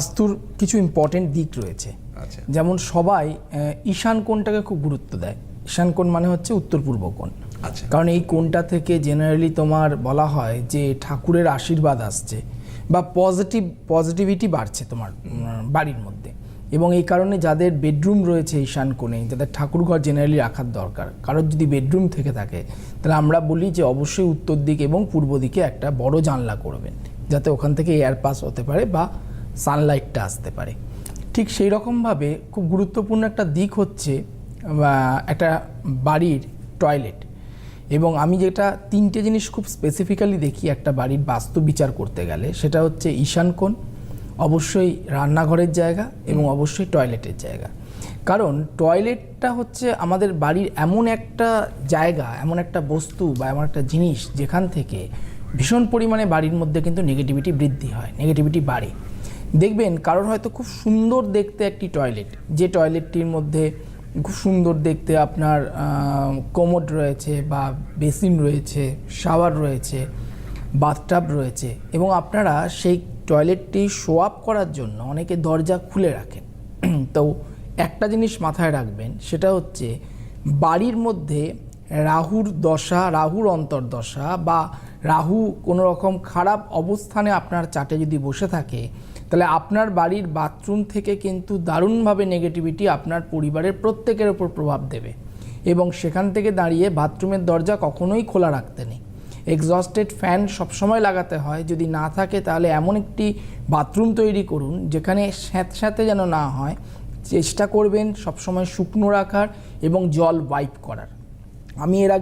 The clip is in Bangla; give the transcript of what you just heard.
বাস্তুর কিছু ইম্পর্টেন্ট দিক রয়েছে। আচ্ছা। যেমন সবাই ঈশান কোণটাকে খুব গুরুত্ব দেয়। ঈশান কোণ মানে হচ্ছে উত্তর পূর্ব কোণ। আচ্ছা। কারণ এই কোণটা থেকে জেনারেলি তোমার বলা হয় যে ঠাকুরের আশীর্বাদ আসছে বা পজিটিভ পজিটিভিটি বাড়ছে তোমার বাড়ির মধ্যে। এবং এই কারণে যাদের বেডরুম রয়েছে ঈশান কোণে যাদের ঠাকুরঘর জেনারেলি রাখার দরকার কারোর যদি বেডরুম থেকে থাকে তাহলে আমরা বলি যে অবশ্যই উত্তর দিক এবং পূর্ব দিকে একটা বড় জানলা করবেন যাতে ওখান থেকে এয়ার পাস হতে পারে বা সানলাইটটা আসতে পারে। ঠিক সেই রকমভাবে খুব গুরুত্বপূর্ণ একটা দিক হচ্ছে একটা বাড়ির টয়লেট এবং আমি যেটা তিনটে জিনিস খুব স্পেসিফিক্যালি দেখি, একটা বাড়ির বাস্তু বিচার করতে গেলে, সেটা হচ্ছে ঈশান কোণ, অবশ্যই রান্নাঘরের জায়গা এবং অবশ্যই টয়লেটের জায়গা। কারণ টয়লেটটা হচ্ছে আমাদের বাড়ির এমন একটা জায়গা, এমন একটা বস্তু বা এমন একটা জিনিস যেখান থেকে ভীষণ পরিমাণে বাড়ির মধ্যে কিন্তু নেগেটিভিটি বৃদ্ধি হয় নেগেটিভিটি বাড়ে। দেখবেন কারোর হয়তো খুব সুন্দর দেখতে একটি টয়লেট যে টয়লেটটির মধ্যে খুব সুন্দর দেখতে আপনার কোমোড রয়েছে বা বেসিন রয়েছে শাওয়ার রয়েছে বাথটাব রয়েছে এবং আপনারা সেই টয়লেটটি শো আপ করার জন্য অনেকে দরজা খুলে রাখেন। তো একটা জিনিস মাথায় রাখবেন, সেটা হচ্ছে বাড়ির মধ্যে রাহুর দশা, রাহুর অন্তর্দশা বা রাহু কোনো রকম খারাপ অবস্থানে আপনার চাটে যদি বসে থাকে তাহলে আপনার বাড়ির বাথরুম থেকে কিন্তু দারুণভাবে নেগেটিভিটি আপনার পরিবারের প্রত্যেকের ওপর প্রভাব দেবে। এবং সেখান থেকে দাঁড়িয়ে বাথরুমের দরজা কখনোই খোলা রাখতে নেই। এক্সস্টেড ফ্যান সবসময় লাগাতে হয়। যদি না থাকে তাহলে এমন একটি বাথরুম তৈরি করুন যেখানে স্যাঁতস্যাঁতে যেন না হয়। চেষ্টা করবেন সবসময় শুকনো রাখার এবং জল ওয়াইপ করার। আমি এর